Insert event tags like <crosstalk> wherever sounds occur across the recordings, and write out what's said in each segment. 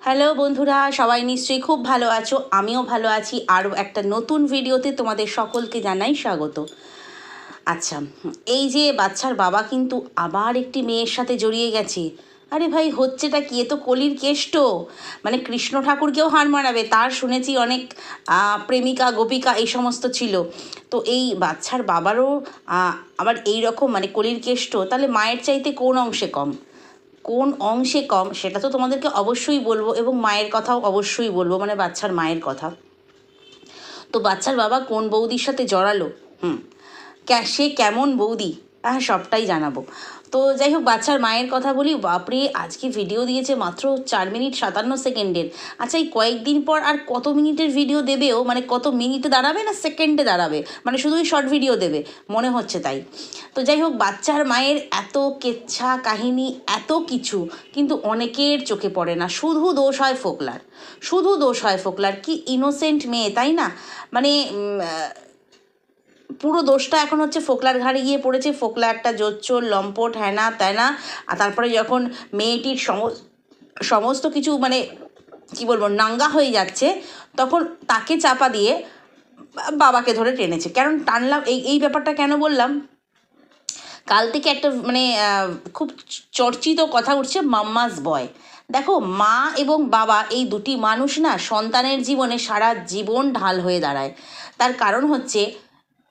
Hello বন্ধুরা, সবাই নিশ্চয়ই খুব ভালো আছো, আমিও ভালো আছি। আরও একটা নতুন ভিডিওতে তোমাদের সকলকে জানাই স্বাগত। আচ্ছা এই যে বাচ্চার বাবা কিন্তু আবার একটি মেয়ের সাথে জড়িয়ে গেছে। আরে ভাই, হচ্ছেটা কি? এ তো কলির কেষ্ট। মানে কৃষ্ণ ঠাকুরকেও হার মানাবে, তার শুনেছি অনেক প্রেমিকা, গোপিকা, এই সমস্ত ছিল। তো এই বাচ্চার বাবারও আবার এই রকম মানে কলির কেষ্ট, তাহলে মায়ের চাইতে কোন অংশে কম? কোন অংশে কম, সেটা তো তোমাদেরকে অবশ্যই বলব এবং মায়ের কথাও অবশ্যই বলব মানে বাচ্চার মায়ের কথা। তো বাচ্চার বাবা কোন বৌদির সাথে জড়ালো? হুম। সে কেমন বৌদি? হ্যাঁ সবটাই জানাব। তো যাই হোক, বাচ্চার মায়ের কথা বলি, বাপরে, আজকে ভিডিও দিয়েছে মাত্র চার মিনিট সাতান্ন সেকেন্ডের। আচ্ছা এই কয়েকদিন পর আর কত মিনিটের ভিডিও দেবেও মানে কত মিনিটে দাঁড়াবে না সেকেন্ডে দাঁড়াবে? মানে শুধুই শর্ট ভিডিও দেবে, মনে হচ্ছে তাই। তো যাই হোক, বাচ্চার মায়ের এত কেচ্ছা কাহিনী, এত কিছু, কিন্তু অনেকের চোখে পড়ে না। শুধু দোষ হয় ফোকলার। শুধু দোষ হয় ফোকলার, কি ইনোসেন্ট মেয়ে, তাই না? মানে পুরো দোষটা এখন হচ্ছে ফোকলার ঘাড়ে গিয়ে পড়েছে। ফোকলা একটা জোচ্চোর, লম্পট হ্যানা ত্যানা আর তারপরে যখন মেয়েটির সমস্ত সমস্ত কিছু মানে কি বলব, নাঙ্গা হয়ে যাচ্ছে, তখন তাকে চাপা দিয়ে বাবাকে ধরে টেনেছে। কারণ টানলাম, এই এই ব্যাপারটা কেন বললাম? কাল থেকে একটা মানে খুব চর্চিত কথা উঠছে মাম্মাস বয়। দেখো, মা এবং বাবা এই দুটি মানুষ না সন্তানের জীবনে সারা জীবন ঢাল হয়ে দাঁড়ায়। তার কারণ হচ্ছে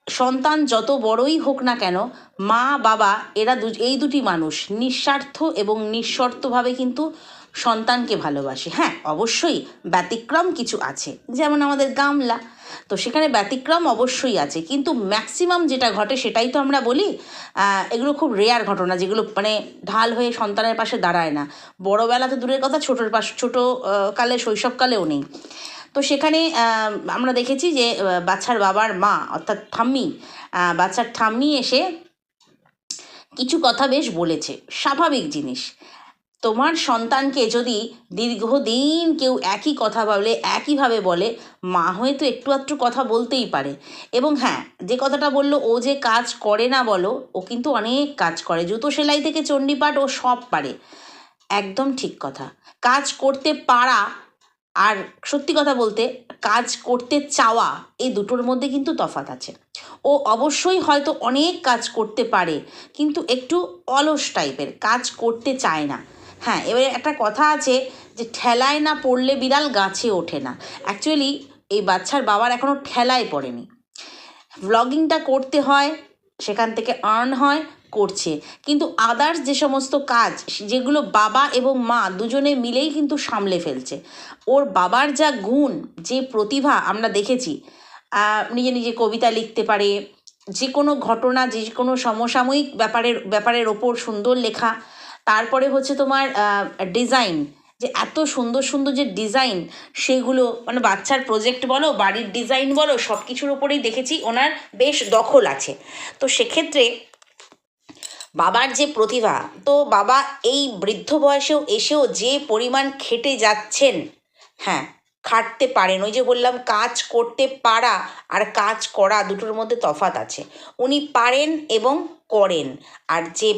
সন্তান যত বড়ই হোক না কেন, মা, বাবা, এরা দু, এই দুটি মানুষ নিঃস্বার্থ এবং নিঃশর্তভাবে কিন্তু সন্তানকে ভালোবাসে। হ্যাঁ অবশ্যই ব্যতিক্রম কিছু আছে, যেমন আমাদের গামলা। তো সেখানে ব্যতিক্রম অবশ্যই আছে, কিন্তু ম্যাক্সিমাম যেটা ঘটে সেটাই তো আমরা বলি এগুলো খুব রেয়ার ঘটনা, যেগুলো মানে ঢাল হয়ে সন্তানের পাশে দাঁড়ায় না। বড়বেলা তো দূরের কথা, ছোটোর পাশ, ছোটো কালে, শৈশবকালেও নেই। তো সেখানে আমরা দেখেছি যে বাচ্চার বাবার মা, অর্থাৎ ঠাম্মি বাচ্চার ঠাম্মি এসে কিছু কথা বেশ বলেছে। স্বাভাবিক জিনিস। তোমার সন্তানকে যদি দীর্ঘদিন কেউ একই কথা বলে, একইভাবে বলে, মা হয়ে তো একটু আধটু কথা বলতেই পারে। এবং হ্যাঁ যে কথাটা বলল, ও যে কাজ করে না বলো, ও কিন্তু অনেক কাজ করে। জুতো সেলাই থেকে চণ্ডীপাঠ, ও সব পারে। একদম ঠিক কথা। কাজ করতে পারা আর সত্যি কথা বলতে, কাজ করতে চাওয়া এই দুটোর মধ্যে কিন্তু তফাৎ আছে। ও অবশ্যই হয়তো অনেক কাজ করতে পারে, কিন্তু একটু অলস টাইপের, কাজ করতে চায় না। হ্যাঁ এবারে একটা কথা আছে যে ঠেলায় না পড়লে বিড়াল গাছে ওঠে না। অ্যাকচুয়ালি এই বাচ্চার বাবার এখনও ঠেলায় পড়েনি। ভ্লগিংটা করতে হয়, সেখান থেকে আর্ন হয় করছে। কিন্তু আদার্স যে সমস্ত কাজ, যেগুলো বাবা এবং মা দুজনে মিলেই কিন্তু সামলে ফেলছে। ওর বাবার যা গুণ, যে প্রতিভা আমরা দেখেছি নিজে নিজে কবিতা লিখতে পারে যে কোনো ঘটনা যে কোনো সমসাময়িক ব্যাপারের ব্যাপারের ওপর সুন্দর লেখা, তারপরে হচ্ছে তোমার ডিজাইন যে এত সুন্দর সুন্দর যে ডিজাইন সেগুলো মানে বাচ্চার প্রজেক্ট বলো, বাড়ির ডিজাইন বলো সব কিছুর ওপরেই দেখেছি, ওনার বেশ দখল আছে। তো সেক্ষেত্রে বাবার যে প্রতিভা তো বাবা এই বৃদ্ধ বয়সেও এসেও যে পরিমাণ খেটে যাচ্ছেন হ্যাঁ খাটতে পারেন। ওই যে বললাম, কাজ করতে পারা আর কাজ করা দুটোর মধ্যে তফাৎ আছে। উনি পারেন এবং করেন। আর যে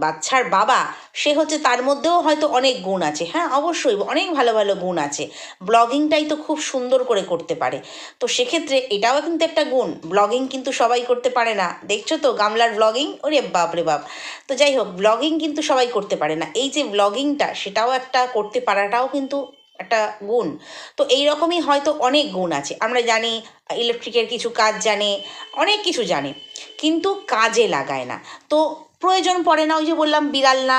বাচ্চার বাবা, সে হচ্ছে তার মধ্যেও হয়তো অনেক গুণ আছে। হ্যাঁ অবশ্যই অনেক ভালো ভালো গুণ আছে। ব্লগিংটাই তো খুব সুন্দর করে করতে পারে। তো সেক্ষেত্রে এটাও কিন্তু একটা গুণ। ব্লগিং কিন্তু সবাই করতে পারে না। দেখছ তো গামলার ব্লগিং? ওরে বাপ রে বাপ। তো যাই হোক, ব্লগিং কিন্তু সবাই করতে পারে না। এই যে ব্লগিংটা, সেটাও একটা করতে পারাটাও কিন্তু একটা গুণ। তো এই রকমই হয়তো অনেক গুণ আছে। আমরা জানি, ইলেকট্রিকের কিছু কাজ জানে, অনেক কিছু জানে, কিন্তু কাজে লাগায় না। তো প্রয়োজন পড়ে না, ওই যে বললাম, বিড়াল না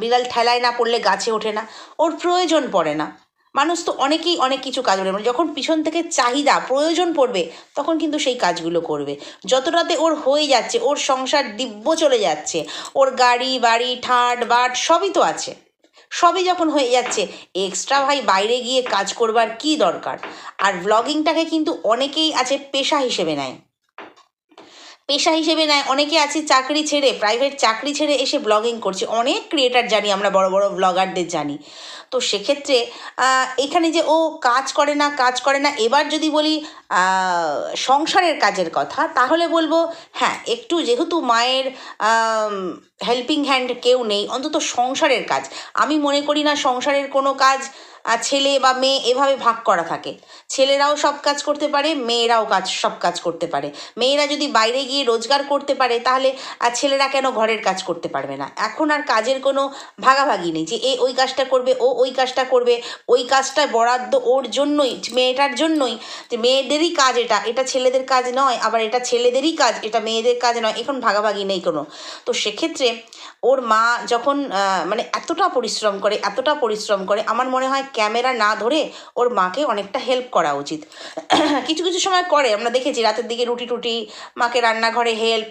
বিড়াল ঠেলায় না পড়লে গাছে ওঠে না। ওর প্রয়োজন পড়ে না। মানুষ তো অনেকেই অনেক কিছু কাজ করে। মানে যখন পিছন থেকে চাহিদা, প্রয়োজন পড়বে, তখন কিন্তু সেই কাজগুলো করবে। যতটাতে ওর হয়ে যাচ্ছে, ওর সংসার দিব্য চলে যাচ্ছে, ওর গাড়ি, বাড়ি, ঠাট, বাট সবই তো আছে। সবই যখন হয়ে যাচ্ছে এক্সট্রা ভাই বাইরে গিয়ে কাজ করবার কি দরকার? আর ব্লগিংটাকে কিন্তু অনেকেই আছে পেশা হিসেবে নেয়। পেশা হিসেবে নেয় অনেকে আছে চাকরি ছেড়ে প্রাইভেট চাকরি ছেড়ে এসে ব্লগিং করছে। অনেক ক্রিয়েটার জানি, আমরা বড় বড় ব্লগারদের জানি। তো সেক্ষেত্রে এখানে যে ও কাজ করে না, কাজ করে না, এবার যদি বলি সংসারের কাজের কথা, তাহলে বলব হ্যাঁ একটু যেহেতু মায়ের হেল্পিং হ্যান্ড কেউ নেই, অন্তত সংসারের কাজ। আমি মনে করি না সংসারের কোনো কাজ আহ, ছেলে বা মেয়ে এভাবে ভাগ করা থাকে। ছেলেরাও সব কাজ করতে পারে মেয়েরাও কাজ সব কাজ করতে পারে। মেয়েরা যদি বাইরে গিয়ে রোজগার করতে পারে তাহলে আর ছেলেরা কেন ঘরের কাজ করতে পারবে না? এখন আর কাজের কোনো ভাগাভাগি নেই যে এ ওই কাজটা করবে ও ওই কাজটা করবে ওই কাজটা বরাদ্দ ওর জন্যই মেয়েটার জন্যই। যে মেয়েদেরই কাজ এটা এটা ছেলেদের কাজ নয় আবার এটা ছেলেদেরই কাজ এটা মেয়েদের কাজ নয় এখন ভাগাভাগি নেই কোনো। তো সেক্ষেত্রে ওর মা যখন মানে এতটা পরিশ্রম করে এতটা পরিশ্রম করে আমার মনে হয় ক্যামেরা না ধরে ওর মাকে অনেকটা হেল্প করা উচিত। কিছু কিছু সময় করে আমরা দেখেছি রাতের দিকে রুটি টুটি, মাকে রান্নাঘরে হেল্প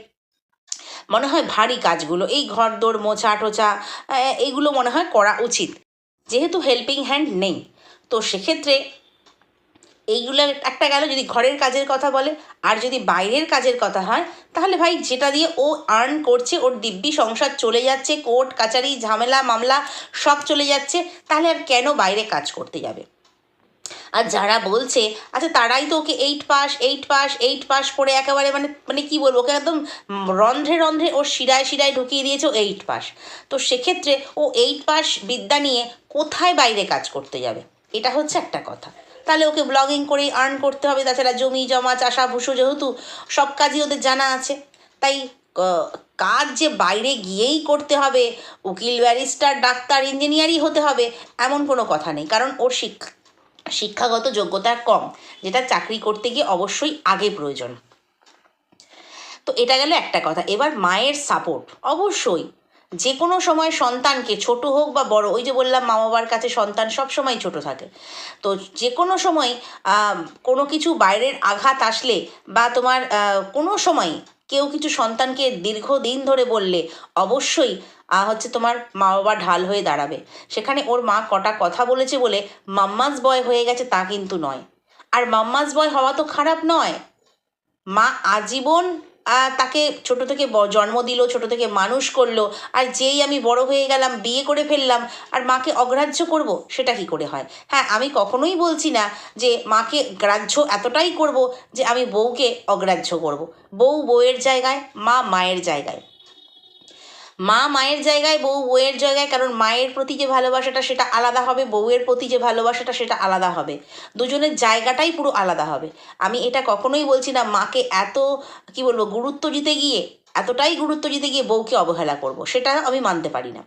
মনে হয় ভারী কাজগুলো, এই ঘর দোর, মোছা, টোছা এইগুলো মনে হয় করা উচিত। যেহেতু হেল্পিং হ্যান্ড নেই, তো সেক্ষেত্রে এইগুলো একটা গেল যদি ঘরের কাজের কথা বলে, আর যদি বাইরের কাজের কথা হয়, তাহলে ভাই যেটা দিয়ে ও আর্ন করছে, ওর দিব্যি সংসার চলে যাচ্ছে, কোর্ট, কাচারি, ঝামেলা, মামলা সব চলে যাচ্ছে, তাহলে আর কেন বাইরে কাজ করতে যাবে? আর যারা বলছে আচ্ছা তারাই তো okay eight pass eight pass eight pass করে একেবারে মানে মানে কি বলব, ওকে একদম রন্ধ্রে রন্ধ্রে ওর শিরায় শিরায় ঢুকিয়ে দিয়েছে, ও এইট পাস তো সেক্ষেত্রে ও এইট পাস বিদ্যা নিয়ে কোথায় বাইরে কাজ করতে যাবে? এটা হচ্ছে একটা কথা। তাহলে ওকে ব্লগিং করেই আর্ন করতে হবে। তাছাড়া জমি, জমা, চাষা ভুষো যেহেতু সব কাজই ওদের জানা আছে। তাই কাজ যে বাইরে গিয়েই করতে হবে, উকিল ব্যারিস্টার ডাক্তার ইঞ্জিনিয়ারই হতে হবে, এমন কোনো কথা নেই। কারণ ওর শিক্ষা শিক্ষাগত যোগ্যতা কম, যেটা চাকরি করতে গিয়ে অবশ্যই আগে প্রয়োজন। তো এটা গেল একটা কথা। এবার মায়ের সাপোর্ট অবশ্যই যে কোনো সময় সন্তানকে, ছোট হোক বা বড়, ওই যে বললাম মা বাবার কাছে সন্তান সব সময় ছোট থাকে। তো যে কোনো সময় কোনো কিছু বাইরের আঘাত আসলে বা তোমার কোনো সময় কেউ কিছু সন্তানকে দীর্ঘদিন ধরে বললে অবশ্যই হচ্ছে তোমার মা বাবা ঢাল হয়ে দাঁড়াবে। সেখানে ওর মা কটা কথা বলেছে বলে মাম্মাস বয় হয়ে গেছে তা কিন্তু নয়। আর মাম্মাস বয় হওয়া তো খারাপ নয়। মা আজীবন তাকে ছোট থেকে জন্ম দিল, ছোট থেকে মানুষ করল, আর যেই আমি বড় হয়ে গেলাম, বিয়ে করে ফেললাম, আর মাকে অগ্রাহ্য করব, সেটা কি করে হয়? হ্যাঁ আমি কখনোই বলছি না যে মাকে গ্রাহ্য এতটাই করব যে আমি বউকে অগ্রাহ্য করব। বউ বউয়ের জায়গায়, মা মায়ের জায়গায়। মা মায়ের জায়গায়, বউ বউয়ের জায়গায়, কারণ মায়ের প্রতি যে ভালোবাসাটা সেটা আলাদা হবে, বউয়ের প্রতি যে ভালোবাসাটা সেটা আলাদা হবে। দুজনের জায়গাটাই পুরো আলাদা হবে। আমি এটা কখনোই বলছি না, মাকে এত, কি বলব, গুরুত্ব দিতে গিয়ে, এতটাই গুরুত্ব দিতে গিয়ে বউকে অবহেলা করব, সেটা আমি মানতে পারি না।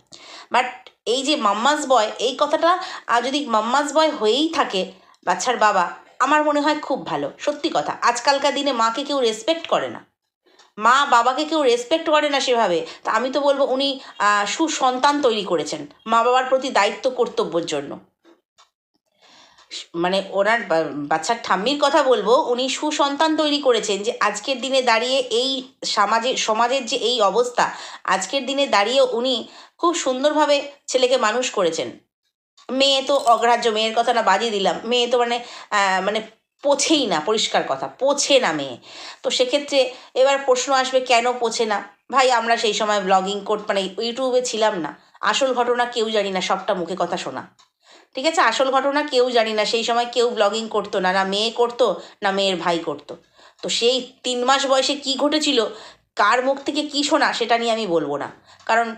বাট এই যে মাম্মাস বয়, এই কথাটা যদি মাম্মাস বয় হয়েই থাকে, বাচ্চার বাবা, আমার মনে হয় খুব ভালো। সত্যি কথা, আজকালকার দিনে মাকে কেউ রেসপেক্ট করে না। মা বাবাকে কেউ রেসপেক্ট করে না সেভাবে। তা আমি তো বলব উনি সুসন্তান তৈরি করেছেন মা বাবার প্রতি দায়িত্ব কর্তব্যের জন্য। মানে ওনার বাচ্চার ঠাম্মির কথা বলব, উনি সুসন্তান তৈরি করেছেন যে আজকের দিনে দাঁড়িয়ে এই সমাজে, সমাজের যে এই অবস্থা, আজকের দিনে দাঁড়িয়ে উনি খুব সুন্দরভাবে ছেলেকে মানুষ করেছেন। মেয়ে তো অগ্রাহ্য, মেয়ের কথা না বাজিয়ে দিলাম। মেয়ে তো মানে মানে পোছেই না, পরিষ্কার কথা পোছে না মেয়ে। তো সেক্ষেত্রে এবার প্রশ্ন আসবে, কেন পোছে না? ভাই, আমরা সেই সময় ব্লগিং কোড মানে ইউটিউবে ছিলাম না। আসল ঘটনা কেউ জানি না, সবটা মুখে কথা শোনা। ঠিক আছে? আসল ঘটনা কেউ জানি না, সেই সময় কেউ ব্লগিং করতো না না মেয়ে করতো, না মেয়ের ভাই করতো। তো সেই তিন মাস বয়সে কি ঘটেছিল, কার মুখ থেকে কী শোনা, সেটা নিয়ে আমি বলব না। কারণ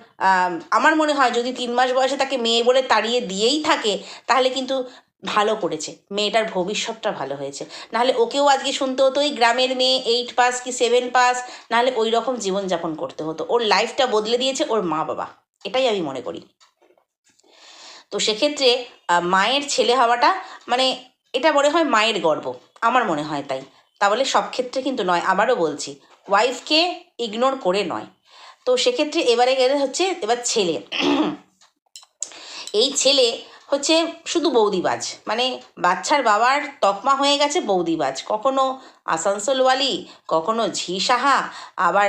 আমার মনে হয় যদি তিন মাস বয়সে তাকে মেয়ে বলে তাড়িয়ে দিয়েই থাকে, তাহলে কিন্তু ভালো করেছে। মেয়েটার ভবিষ্যৎটা ভালো হয়েছে। নাহলে ওকেও আজকে শুনতে হতো ওই গ্রামের মেয়ে এইট পাস কি সেভেন পাস নাহলে ওই রকম জীবনযাপন করতে হতো। ওর লাইফটা বদলে দিয়েছে ওর মা বাবা। এটাই আমি মনে করি। তো সেক্ষেত্রে মায়ের ছেলে হওয়াটা মানে এটা মনে হয় মায়ের গর্ব। আমার মনে হয় তাই। তা বলে সব ক্ষেত্রে কিন্তু নয়। আবারও বলছি ওয়াইফকে ইগনোর করে নয়। তো সেক্ষেত্রে এবারে গেলে হচ্ছে, এবার ছেলে। এই ছেলে হচ্ছে শুধু বৌদিবাজ। মানে বাচ্চার বাবার তকমা হয়ে গেছে বৌদিবাজ। কখনো আসানসোলওয়ালি, কখনো ঝি সাহা, আবার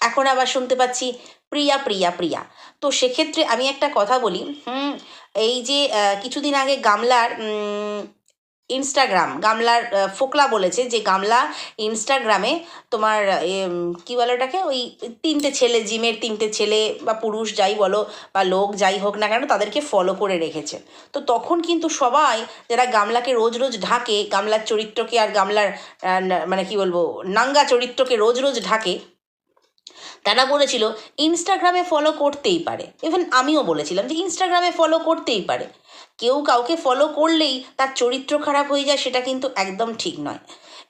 এখন আবার শুনতে পাচ্ছি প্রিয়া প্রিয়া প্রিয়া। তো সেক্ষেত্রে আমি একটা কথা বলি, হুম, এই যে কিছুদিন আগে গামলার ইনস্টাগ্রাম গামলার ফোকলা বলেছে যে গামলা ইনস্টাগ্রামে তোমার কি বলো ওটাকে? ওই তিনটে ছেলে, জিমের তিনটে ছেলে বা পুরুষ যাই বলো বা লোক যাই হোক না কেন তাদেরকে ফলো করে রেখেছে। তো তখন কিন্তু সবাই যারা গামলাকে রোজ রোজ ঢাকে, গামলার চরিত্রকে আর গামলার মানে কি বলব, নাঙ্গা চরিত্রকে রোজ রোজ ঢাকে, তারা বলেছিল ইনস্টাগ্রামে ফলো করতেই পারে। ইভেন আমিও বলেছিলাম যে ইনস্টাগ্রামে ফলো করতেই পারে। কেউ কাউকে ফলো করলেই তার চরিত্র খারাপ হয়ে যায়, সেটা কিন্তু একদম ঠিক নয়।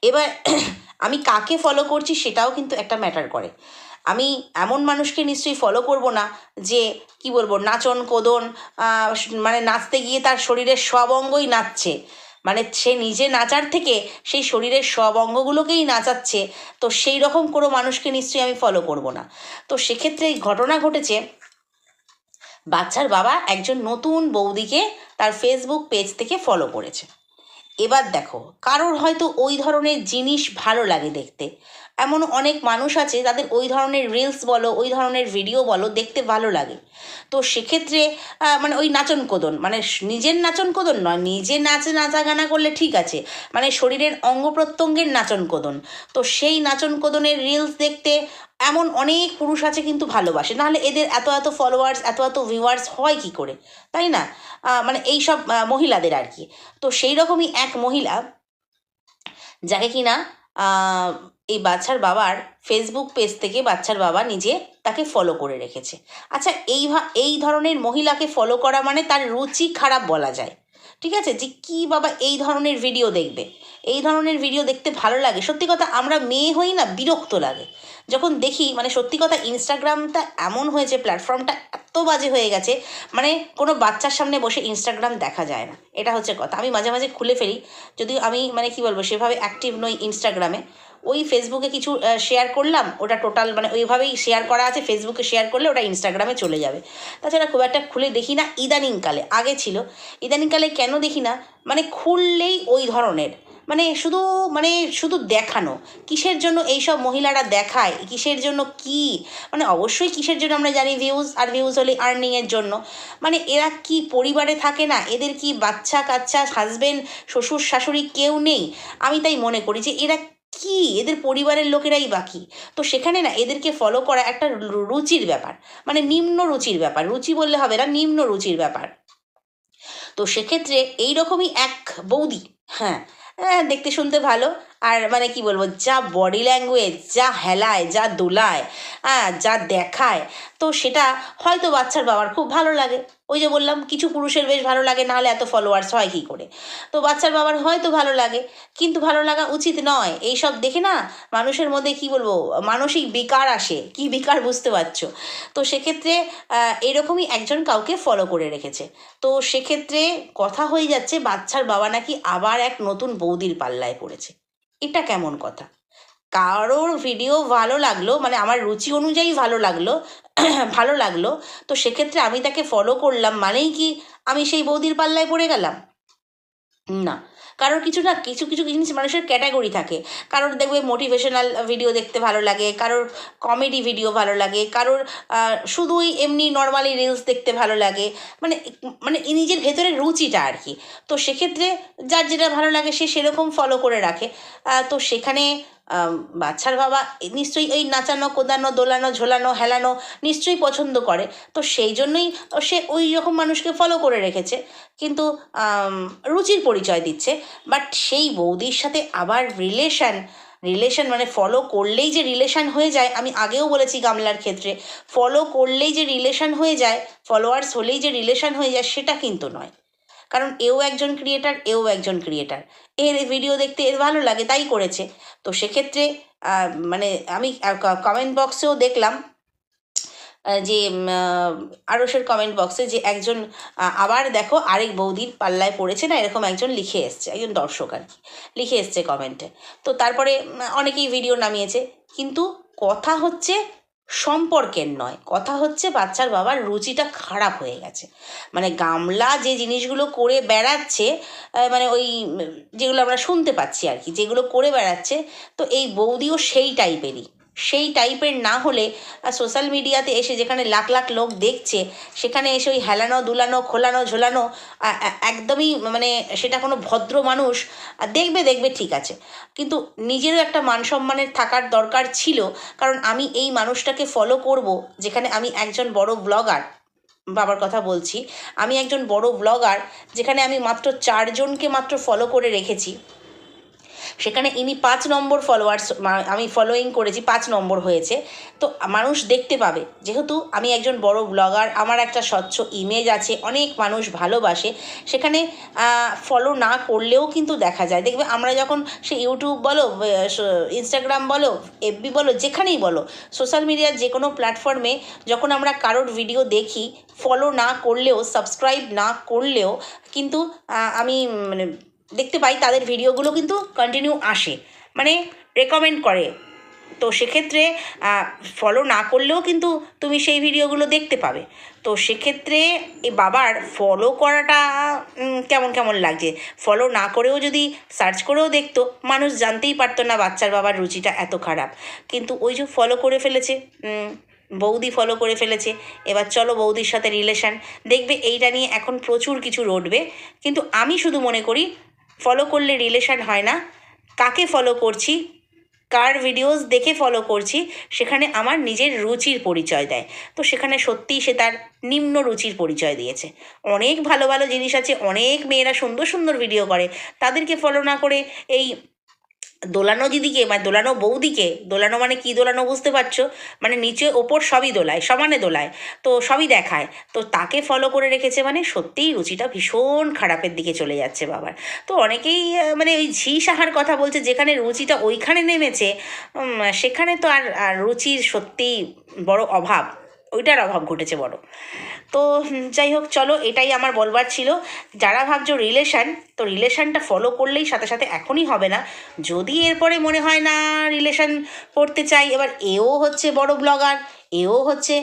এবার <clears throat> আমি কাকে ফলো করছি সেটাও কিন্তু একটা ম্যাটার করে। আমি এমন মানুষকে নিশ্চয়ই ফলো করব না যে, কি বলব, নাচন, কোদন মানে নাচতে গিয়ে তার শরীরের সব অঙ্গই নাচছে। মানে সে নিজে নাচার থেকে সেই শরীরের সব অঙ্গগুলোকেই নাচাচ্ছে। তো সেই রকম কোনো মানুষকে নিশ্চয়ই আমি ফলো করব না। তো সেক্ষেত্রে এই ঘটনা ঘটেছে বাচ্চার বাবা একজন নতুন বৌদিকে তার ফেসবুক পেজ থেকে ফলো করেছে। এবার দেখো, কারোর হয়তো ওই ধরনের জিনিস ভালো লাগে দেখতে। এমন অনেক মানুষ আছে তাদের ওই ধরনের রিলস বলো, ওই ধরনের ভিডিও বলো, দেখতে ভালো লাগে। তো সেক্ষেত্রে মানে ওই নাচন কোদন মানে নিজের নাচন কোদন নয়, নিজে নাচে নাচা গানা করলে ঠিক আছে মানে শরীরের অঙ্গ প্রত্যঙ্গের নাচন কোদন তো সেই নাচন কোদনের রিলস দেখতে এমন অনেক পুরুষ আছে কিন্তু ভালোবাসে। নাহলে এদের এত এত ফলোয়ার্স এত এত ভিউয়ার্স হয় কি করে? তাই না? মানে এই সব মহিলাদের আর কি। তো সেই রকমই এক মহিলা, যাকে কিনা এই বাচ্চার বাবার ফেসবুক পেজ থেকে বাচ্চার বাবা নিজে তাকে ফলো করে রেখেছে। আচ্ছা এই এই ধরনের মহিলাকে ফলো করা মানে তার রুচি খারাপ বলা যায়। ঠিক আছে? যে কি বাবা এই ধরনের ভিডিও দেখবে? এই ধরনের ভিডিও দেখতে ভালো লাগে? সত্যি কথা, আমরা মেয়ে হই না, বিরক্ত লাগে। যখন দেখি মানে সত্যি কথা ইনস্টাগ্রামটা এমন হয়েছে প্ল্যাটফর্মটা এত বাজে হয়ে গেছে মানে কোনো বাচ্চার সামনে বসে ইনস্টাগ্রাম দেখা যায় না। এটা হচ্ছে কথা। আমি মাঝে মাঝে খুলে ফেলি। যদিও আমি মানে কি বলব, সেভাবে অ্যাক্টিভ নই ইনস্টাগ্রামে ওই ফেসবুকে কিছু শেয়ার করলাম, ওটা টোটাল মানে ওইভাবেই শেয়ার করা আছে ফেসবুকে শেয়ার করলে ওটা ইনস্টাগ্রামে চলে যাবে। তাছাড়া খুব একটা খুলে দেখি না ইদানিংকালে আগে ছিল। ইদানিংকালে কেন দেখি না মানে খুললেই ওই ধরনের। মানে শুধু মানে শুধু দেখানো, কিসের জন্য এইসব মহিলারা দেখায়, কিসের জন্য কি? মানে অবশ্যই কিসের জন্য আমরা জানি ভিউজ আর ভিউজ হলে আর্নিংয়ের জন্য। মানে এরা কি পরিবারে থাকে না, এদের কি বাচ্চা কাচ্চা হাজবেন্ড শ্বশুর শাশুড়ি কেউ নেই? আমি তাই মনে করি যে এরা কি? এদের পরিবারের লোকেরাই বাকি তো সেখানে না এদেরকে ফলো করা একটা রুচির ব্যাপার। মানে নিম্ন রুচির ব্যাপার। রুচি বললে হবে না নিম্ন রুচির ব্যাপার। তো সেক্ষেত্রে এইরকমই এক বৌদি হ্যাঁ হ্যাঁ, দেখতে শুনতে ভালো। আর মানে কি বলব, যা বডি ল্যাঙ্গুয়েজ যা হেলায়, যা দোলায় হ্যাঁ যা দেখায়, তো সেটা হয়তো বাচ্চার বাবার খুব ভালো লাগে। ওই যে বললাম, কিছু পুরুষের বেশ ভালো লাগে, নাহলে এত ফলোয়ার্স হয় কী করে? তো বাচ্চার বাবার হয়তো ভালো লাগে, কিন্তু ভালো লাগা উচিত নয়। এইসব দেখে না মানুষের মধ্যে কি বলব, মানসিক বিকার আসে। কি বিকার বুঝতে পারছ? তো সেক্ষেত্রে এরকমই একজন কাউকে ফলো করে রেখেছে। তো সেক্ষেত্রে কথা হয়ে যাচ্ছে, বাচ্চার বাবা নাকি আবার এক নতুন বৌদির পাল্লায় পড়েছে। এটা কেমন কথা? কারোর ভিডিও ভালো লাগল মানে আমার রুচি অনুযায়ী ভালো লাগল <clears throat> ভালো লাগল, তো সেক্ষেত্রে আমি তাকে ফলো করলাম, মানেই কি আমি সেই বৌদির পাল্লায় পড়ে গেলাম? না। কারোর কিছু না, কিছু কিছু জিনিস মানুষের ক্যাটাগরি থাকে। কারোর দেখবে মোটিভেশনাল ভিডিও দেখতে ভালো লাগে, কারোর কমেডি ভিডিও ভালো লাগে, কারোর শুধুই এমনি নর্মালি রিলস দেখতে ভালো লাগে। মানে মানে নিজের ভেতরের রুচিটা আর কি। তো সেক্ষেত্রে যার যেটা ভালো লাগে সে সেরকম ফলো করে রাখে। তো সেখানে বাচ্চার বাবা নিশ্চয়ই এই নাচানো, কোদানো, দোলানো, ঝোলানো, হেলানো নিশ্চয়ই পছন্দ করে। তো সেই জন্যই সে ওই রকম মানুষকে ফলো করে রেখেছে। কিন্তু রুচির পরিচয় দিচ্ছে। বাট সেই বৌদির সাথে আবার রিলেশন রিলেশন মানে ফলো করলেই যে রিলেশন হয়ে যায়, আমি আগেও বলেছি গামলার ক্ষেত্রে ফলো করলেই যে রিলেশন হয়ে যায় ফলোয়ার্স হলেই যে রিলেশন হয়ে যায়, সেটা কিন্তু নয়। কারণ এও একজন ক্রিয়েটার এও একজন ক্রিয়েটার এর ভিডিও দেখতে এর ভালো লাগে, তাই করেছে। তো সেক্ষেত্রে মানে আমি কমেন্ট বক্সেও দেখলাম যে আরসের কমেন্ট বক্সে যে একজন আবার দেখো আরেক বৌদির পাল্লায় পড়েছে না, এরকম একজন লিখে এসছে, একজন দর্শক আর কি, লিখে এসছে কমেন্টে তো তারপরে অনেকেই ভিডিও নামিয়েছে। কিন্তু কথা হচ্ছে সম্পর্কের নয়। কথা হচ্ছে বাচ্চার বাবার রুচিটা খারাপ হয়ে গেছে। মানে গামলা যে জিনিসগুলো করে বেড়াচ্ছে মানে ওই যেগুলো আমরা শুনতে পাচ্ছি আর কি, যেগুলো করে বেড়াচ্ছে, তো এই বৌদিও সেই টাইপেরই সেই টাইপের না হলে সোশ্যাল মিডিয়াতে এসে যেখানে লাখ লাখ লোক দেখছে, সেখানে এসে ওই হেলানো, দুলানো, খোলানো, ঝোলানো একদমই মানে সেটা কোনো ভদ্র মানুষ দেখবে দেখবে ঠিক আছে। কিন্তু নিজেরও একটা মান সম্মানের থাকার দরকার ছিল, কারণ আমি এই মানুষটাকে ফলো করব, যেখানে আমি একজন বড় ব্লগার বাবার কথা বলছি, আমি একজন বড় ব্লগার যেখানে আমি মাত্র চারজনকে মাত্র ফলো করে রেখেছি। সেখানে ইনি পাঁচ নম্বর ফলোয়ার্স আমি ফলোয়িং করেছি, পাঁচ নম্বর হয়েছে। তো মানুষ দেখতে পাবে। যেহেতু আমি একজন বড় ব্লগার আমার একটা স্বচ্ছ ইমেজ আছে, অনেক মানুষ ভালোবাসে, সেখানে ফলো না করলেও কিন্তু দেখা যায়। দেখবে আমরা যখন সে ইউটিউব বলো ইনস্টাগ্রাম বলো এফবি বলো, যেখানেই বলো সোশ্যাল মিডিয়ার যে কোনো প্ল্যাটফর্মে যখন আমরা কারোর ভিডিও দেখি ফলো না করলেও সাবস্ক্রাইব না করলেও, কিন্তু আমি মানে দেখতে পাই, তাদের ভিডিওগুলো কিন্তু কন্টিনিউ আসে। মানে রেকমেন্ড করে। তো সেক্ষেত্রে ফলো না করলেও কিন্তু তুমি সেই ভিডিওগুলো দেখতে পাবে। তো সেক্ষেত্রে এ বাবার ফলো করাটা কেমন কেমন লাগছে? ফলো না করেও যদি সার্চ করেও দেখতো, মানুষ জানতেই পারতো না বাচ্চার বাবার রুচিটা এত খারাপ। কিন্তু ওই যে ফলো করে ফেলেছে বৌদি ফলো করে ফেলেছে, এবার চলো বৌদির সাথে রিলেশন দেখবে এইটা নিয়ে এখন প্রচুর কিছু রটবে। কিন্তু আমি শুধু মনে করি ফলো করলে রিলেশান হয় না। কাকে ফলো করছি? কার ভিডিওস দেখে ফলো করছি? সেখানে আমার নিজের রুচির পরিচয় দেয়। তো সেখানে সত্যিই সে তার নিম্ন রুচির পরিচয় দিয়েছে। অনেক ভালো ভালো জিনিস আছে, অনেক মেয়েরা সুন্দর সুন্দর ভিডিও করে। তাদেরকে ফলো না করে এই দোলানো দিদিকে মানে দোলানো বৌদিকে, দোলানো মানে কি দোলানো বুঝতে পারছ? মানে নিচে ওপর সবই দোলায়, সমানে দোলায়, তো সবই দেখায়। তো তাকে ফলো করে রেখেছে মানে সত্যিই রুচিটা ভীষণ খারাপের দিকে চলে যাচ্ছে বাবার। তো অনেকেই মানে ওই ঝি সাহার কথা বলছে, যেখানে রুচিটা ওইখানে নেমেছে সেখানে তো আর আর রুচির সত্যিই বড় অভাব। ওইটার অভাব ঘটেছে বড়। তো যাই হোক চলো এটাই আমার বলবার ছিল। যারা ভাবছ রিলেশান তো রিলেশানটা ফলো করলেই সাথে সাথে এখনই হবে না। যদি এরপরে মনে হয় না রিলেশান করতে চাই এবার এও হচ্ছে বড় ব্লগার এও হচ্ছে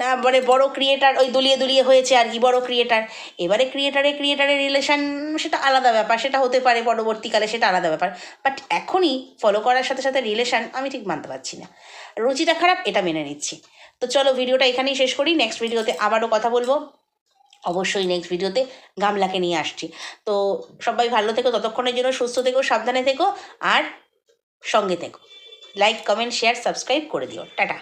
না, মানে বড় ক্রিয়েটার ওই দুলিয়ে দুলিয়ে হয়েছে আর কি বড় ক্রিয়েটার এবারে ক্রিয়েটারে ক্রিয়েটারের রিলেশান সেটা আলাদা ব্যাপার সেটা হতে পারে পরবর্তীকালে সেটা আলাদা ব্যাপার। বাট এখনই ফলো করার সাথে সাথে রিলেশান আমি ঠিক মানতে পারছি না। রুচিটা খারাপ এটা মেনে নিচ্ছি। তো চলো ভিডিওটা এখানেই শেষ করি। নেক্সট ভিডিওতে আবারও কথা বলব। অবশ্যই নেক্সট ভিডিওতে গামলাকে নিয়ে আসছি। তো সবাই ভালো থেকো, ততক্ষণের জন্য সুস্থ থেকো, সাবধানে থেকো, আর সঙ্গে থেকো। লাইক কমেন্ট শেয়ার সাবস্ক্রাইব করে দিও। টাটা।